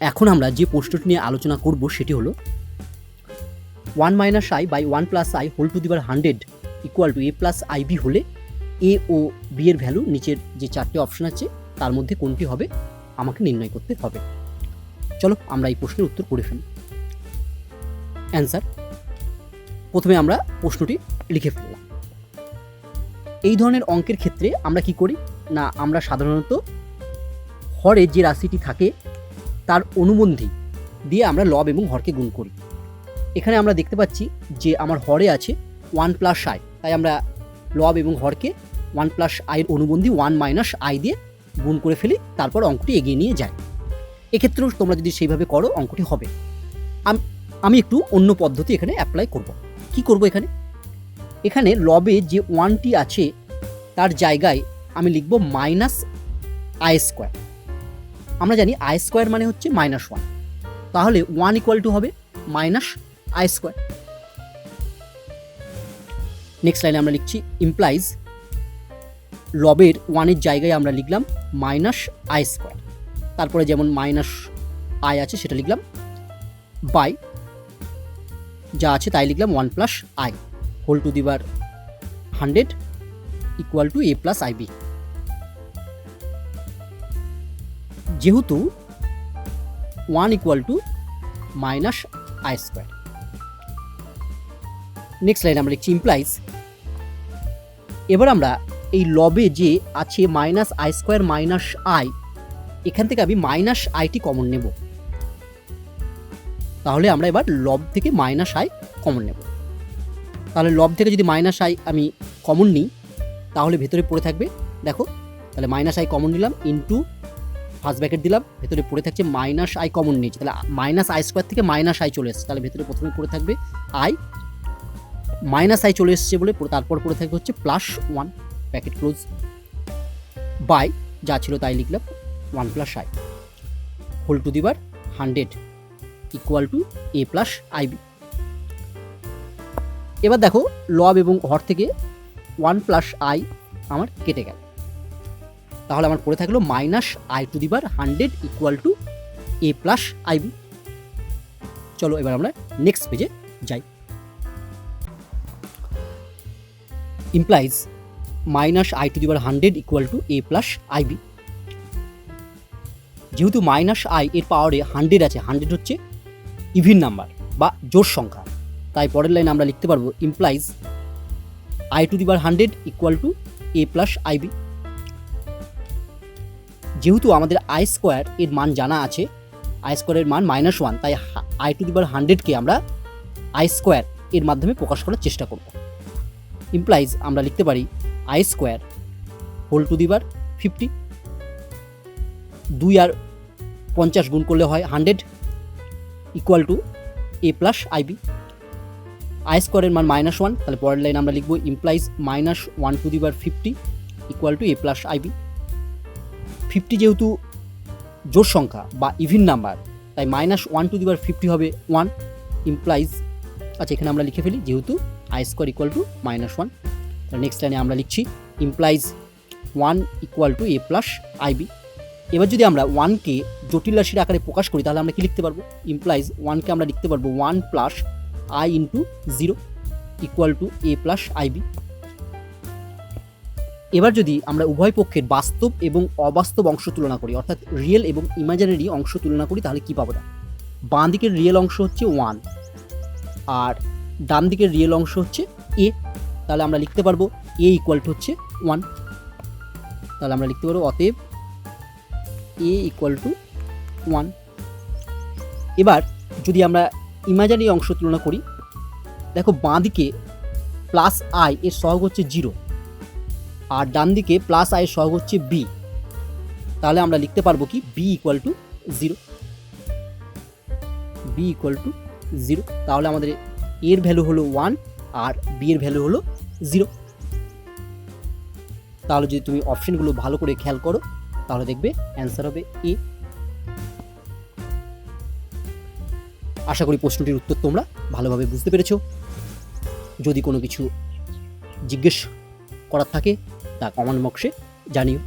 এখন আমরা যে প্রশ্নটি নিয়ে আলোচনা করব সেটি হলো one minus i by one plus i whole to the power hundred equal to a plus i b হলে এ ও বি এর ভ্যালু নিচের যে চারটে অপশন আছে, তার মধ্যে কোনটি হবে? আমাকে নির্ণয় করতে হবে। চলো আমরা এই প্রশ্নের উত্তর করে ফেলি। অ্যান্সার প্রথমে আমরা প্রশ্নটি লিখে ফেললাম এই ধরনের অঙ্কের ক্ষেত্রে আমরা কি করি? না, আমরা সাধারণত হরে যে রাশিটি থাকে তার অনুবন্ধী দিয়ে আমরা লব এবং হরকে গুণ করি। এখানে আমরা দেখতে পাচ্ছি যে আমার হরে আছে ওয়ান প্লাস আই। তাই আমরা লব এবং হরকে ওয়ান প্লাস আইয়ের অনুবন্ধী ওয়ান মাইনাস আই দিয়ে গুণ করে ফেলি, তারপর অঙ্কটি এগিয়ে নিয়ে যায়। এক্ষেত্রেও তোমরা যদি সেইভাবে করো, অঙ্কটি হবে। আম- একটু অন্য পদ্ধতি এখানে অ্যাপ্লাই করব। কি করব এখানে? এখানে লবে যে ওয়ানটি আছে, তার জায়গায় আমি লিখব মাইনাস আই স্কোয়ার। আমরা জানি আই স্কোয়ার মানে হচ্ছে মাইনাস ওয়ান তাহলে ওয়ান ইকুয়াল টু হবে minus i square next line আমরা লিখছি ইমপ্লাইজ লবের ওয়ানের জায়গায় আমরা লিখলাম মাইনাস আই স্কোয়ার তারপরে যেমন মাইনাস আই আছে সেটা লিখলাম বাই যা আছে তাই লিখলাম one plus i whole to the power hundred equal to a plus i যেহেতু one equal to minus i square. Next line আমরা লিখছি ইমপ্লাইজ এবার আমরা এই লবে যে আছে minus i square minus i, এখান থেকে আমি মাইনাস আইটি কমন নেব। তাহলে আমরা এবার লব থেকে মাইনাস আই কমন নেব। তাহলে লব থেকে যদি মাইনাস আই আমি কমন নিই, তাহলে ভেতরে পড়ে থাকবে, দেখো, তাহলে মাইনাস আই কমন নিলাম ইন্টু ফার্স্ট ব্র্যাকেট দিলাম, ভেতরে পড়ে থাকছে মাইনাস আই কমন নিয়েছি তাহলে মাইনাস আই স্কোয়ার থেকে মাইনাস আই চলে এসছে। তাহলে ভেতরে প্রথমে পড়ে থাকবে আই মাইনাস আই চলে এসছে বলে পুরো- তারপর পড়ে থাকবে হচ্ছে plus one packet close by যা ছিল তাই লিখলাম one plus i whole to the power hundred equal to a plus i b এবার দেখো লব এবং হর থেকে ওয়ান প্লাস আই আমার কেটে গেল। তাহলে আমার পড়ে থাকল minus i to the power hundred equal to a plus i b চলো এবার আমরা নেক্সট পেজে যাই। Implies minus i to the power hundred equal to a plus i b যেহেতু মাইনাস আই এর পাওয়ারে হান্ড্রেড আছে হান্ড্রেড হচ্ছে ইভিন নাম্বার বা জোর সংখ্যা। তাই পরের লাইন আমরা লিখতে পারব implies i to the power hundred equal to a plus i b যেহেতু আমাদের আই স্কোয়ার এর মান জানা আছে আই স্কোয়ারের মান মাইনাস ওয়ান তাই আই টু দিবার হান্ড্রেডকে আমরা আই স্কোয়ার এর মাধ্যমে প্রকাশ করার চেষ্টা করব। ইমপ্লাইজ আমরা লিখতে পারি i square whole to the power fifty দুই আর পঞ্চাশ গুণ করলে হয় hundred equal to a plus i b i স্কোয়ারের মান মাইনাস ওয়ান তাহলে পরের লাইন আমরা লিখব implies minus one to the power fifty equal to a plus i b fifty যেহেতু জোর সংখ্যা বা ইভিন নাম্বার তাই minus one to the power fifty হবে ওয়ান ইমপ্লাইজ আচ্ছা এখানে আমরা লিখে ফেলি যেহেতু i square equal to minus one next লাইনে আমরা লিখছি implies one equal to a plus i b এবার যদি আমরা ওয়ানকে জটিল রাশির আকারে প্রকাশ করি, তাহলে আমরা কি লিখতে পারব? ইমপ্লাইজ ওয়ানকে আমরা লিখতে পারব one plus i into zero equal to a plus i b এবার যদি আমরা উভয় পক্ষের বাস্তব এবং অবাস্তব অংশ তুলনা করি, অর্থাৎ রিয়েল এবং ইমাজিনারি অংশ তুলনা করি, তাহলে কি পাবো না বাঁ দিকের রিয়েল অংশ হচ্ছে ওয়ান আর ডান দিকের রিয়েল অংশ হচ্ছে এ তাহলে আমরা লিখতে পারব এ ইকুয়াল টু হচ্ছে ওয়ান তাহলে আমরা লিখতে পারব অতএব এ ইকুয়াল টু ওয়ান এবার যদি আমরা ইমাজিনারি অংশ তুলনা করি, দেখো বাঁ দিকে প্লাস আই এর সহগ হচ্ছে জিরো আর ডান দিকে প্লাস আই এর সহগ হচ্ছে বি তাহলে আমরা লিখতে পারব কি? B equal to zero b equal to zero তাহলে আমাদের এর ভ্যালু হলো ওয়ান আর বি এর ভ্যালু হলো জিরো তাহলে যদি তুমি অপশনগুলো ভালো করে খেয়াল করো, তাহলে দেখবে অ্যান্সার হবে এ আশা করি প্রশ্নটির উত্তর তোমরা ভালোভাবে বুঝতে পেরেছ। যদি কোনো কিছু জিজ্ঞেস করার থাকে তা কমেন্ট বক্সে জানিও।